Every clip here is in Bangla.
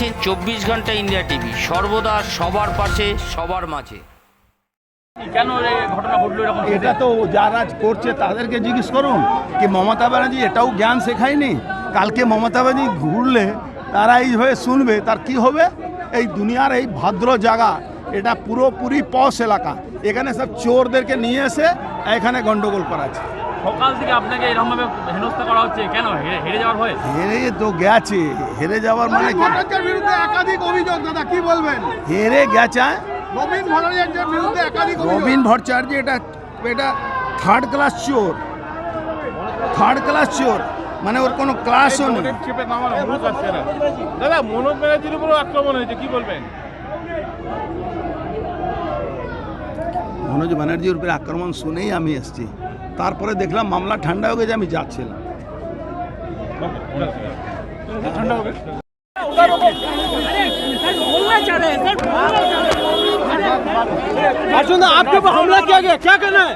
দেখছেন চব্বিশ ঘণ্টা ইন্ডিয়া টিভি। সর্বদা সবার পাশে সবার মাঝে। কেন ঘটনা ঘটলো এরকম এটা তো যারা করছে তাদেরকে জিজ্ঞেস করুন কি মমতা ব্যানার্জি এটাও জ্ঞান শেখায়নি? কালকে মমতা ব্যানার্জি ঘুরলে তারা এইভাবে শুনবে তার কি হবে? এই দুনিয়ার এই ভদ্র জায়গা এটা পুরোপুরি পশ এলাকা। এখানে সব চোরদেরকে নিয়ে এসে এখানে গন্ডগোল করাচ্ছে। সকাল থেকে আপনাকে এরকম ভাবে হেনস্থা করা হচ্ছে কেন? হেরে যাওয়ার ভয়ে? হেরে তো গেছে। হেরে যাওয়ার মানে? বিরুদ্ধে একাধিক অভিযোগ দাদা কি বলবেন? হেরে গেছে রবীন ভট্টাচার্যের বিরুদ্ধে একাধিক অভিযোগ। ভট্টাচার্য এটা এটা থার্ড ক্লাস চোর। থার্ড ক্লাস চোর। মানে ওর কোনো ক্লাসও নেই। দাদা মনোজ ব্যানার্জির উপরও আক্রমণ হয়েছে কি বলবেন? মনোজ ব্যানার্জির উপরে আক্রমণ শুনেই আমি এসেছি। তারপরে দেখলাম মামলা ঠান্ডা হয়ে গেছে আমি যাচ্ছিলাম अर्जुन आपके ऊपर हमला किया गया क्या कहना है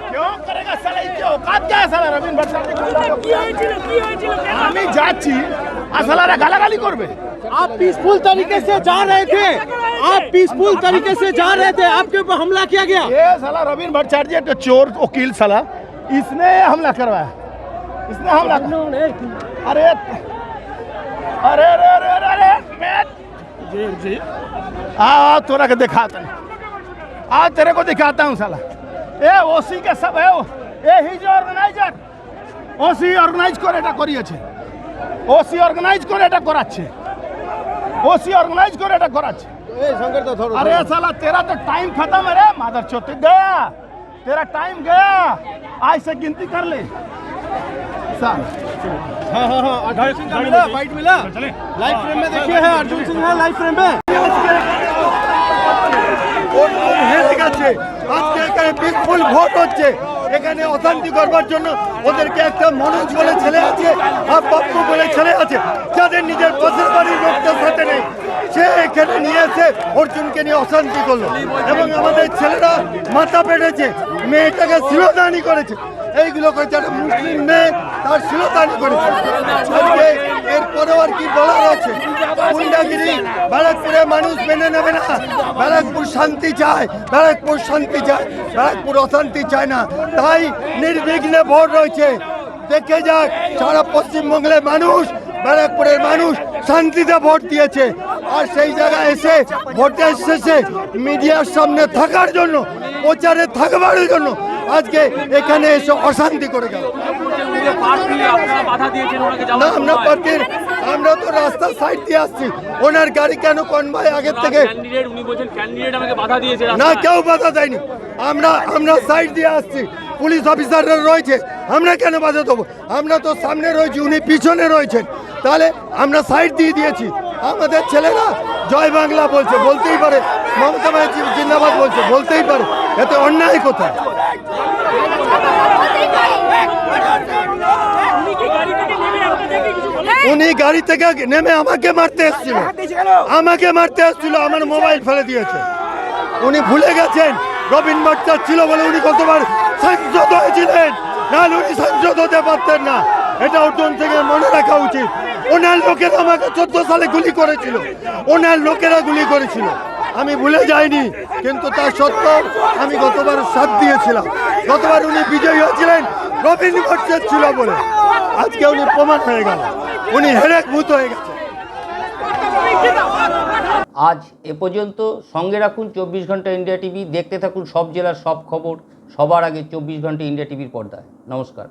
আমি যাচ্ছি আসলে গালাগালি করবে आप पीसफुल तरीके से जा रहे थे आप पीसफुल तरीके से जा रहे थे आपके ऊपर हमला किया गया ये साला रवीन भट्टाचार्य तो चोर वकील साला इसने हमला करवाया इसने हमला अरे अरे अरे अरे अरे अरे मैं जी जी आ आ, तोरा के दिखाता हूं। आज तेरे को दिखाता हूँ साला ए ओसी के सब है वो ए ही जो অর্গানাইজার ওসি অর্গানাইজ করে এটা করিয়েছে ওসি অর্গানাইজ করে এটা করাচ্ছে ওসি অর্গানাইজ করে এটা করাচ্ছে अरे साला तेरा तो टाइम खत्म है रे मादर चौथ गया तेरा टाइम गया आज से गिनती कर ले साल मिला फाइट मिला लाइव फ्रेम में देखिए है अर्जुन सिंह है लाइव फ्रेम में হেরে গেছে আজকে এখানে পিসফুল ভোট হচ্ছে এখানে অশান্তি করবার জন্য ওদেরকে একটা মনোজ বলে ছেলে আছে আর পাপ্পু বলে ছেলে আছে, যাদের নিজের পাশের বাড়ির লোকটার সাথে নেই, সে এখানে নিয়ে এসে অর্জুনকে নিয়ে অশান্তি করল। এবং আমাদের ছেলেরা মাথা পেটেছে মেয়েটাকে শিরোদানি করেছে। এইগুলো করেছে একটা মুসলিম মেয়ে, তার শিরোদানি করেছে। এরপরেও আর কি বলার আছে? গুন্ডাগিরি, ব্যারাকপুরে মানুষ মেনে নেবে না। ব্যারাকপুর শান্তি চায়, ব্যারাকপুর শান্তি চায়, ব্যারাকপুর অশান্তি চায় না। তাই নির্বিঘ্নে ভোট রয়েছে। দেখে যাক, সারা পশ্চিমবঙ্গের মানুষ, ব্যারাকপুরের মানুষ শান্তিতে ভোট দিয়েছে। আর সেই জায়গায় এসে ভোটের শেষে মিডিয়ার সামনে থাকার জন্য, প্রচারে থাকবার জন্য আজকে এখানে এসে অশান্তি করে গেল। না আমরা পার্টির আমরা তো রাস্তার সাইড দিয়ে আসছি। ওনার গাড়ি কেন কোন ভাই আগের থেকে না কেউ বাধা দেয়নি। আমরা আমরা সাইড দিয়ে আসছি। পুলিশ অফিসাররা রয়েছে। আমরা কেন বাধা দেবো? আমরা তো সামনে রয়েছি উনি পিছনে রয়েছেন। তাহলে আমরা সাইড দিয়ে দিয়েছি। আমাদের ছেলেরা জয় বাংলা বলছে বলতেই পারে। মমতা ব্যানার্জি জিন্দাবাদ বলছে বলতেই পারে। এতে অন্যায় কোথায়? উনি গাড়ি থেকে নেমে আমাকে মারতে এসেছিল। আমাকে মারতে এসেছিল আমার মোবাইল ফেলে দিয়েছে। উনি ভুলে গেছেন রবীন ভট্টাচার্য ছিল বলে উনি কতবার সাংসদ হয়েছিলেন। নাহলে উনি সাংসদ হতে পারতেন না। এটা অর্জুন থেকে মনে রাখা উচিত। ওনার লোকেরা আমাকে চোদ্দ সালে গুলি করেছিল। ওনার লোকেরা গুলি করেছিল। আমি ভুলে যাইনি কিন্তু তা সত্ত্বেও আমি গতবার সাথ দিয়েছিলাম। গতবার উনি বিজয়ী হয়েছিলেন রবীন ভট্টাচার্য ছিল বলে। আজকে উনি প্রমাণ হয়ে গেল। উনি হেরেক ভূত হয়ে গেছে। আজ এ পর্যন্ত সঙ্গে রাখুন চব্বিশ ঘণ্টা ইন্ডিয়া টিভি। দেখতে থাকুন সব জেলার সব খবর। সবার আগে চব্বিশ ঘণ্টা ইন্ডিয়া টিভির পর্দায়। নমস্কার।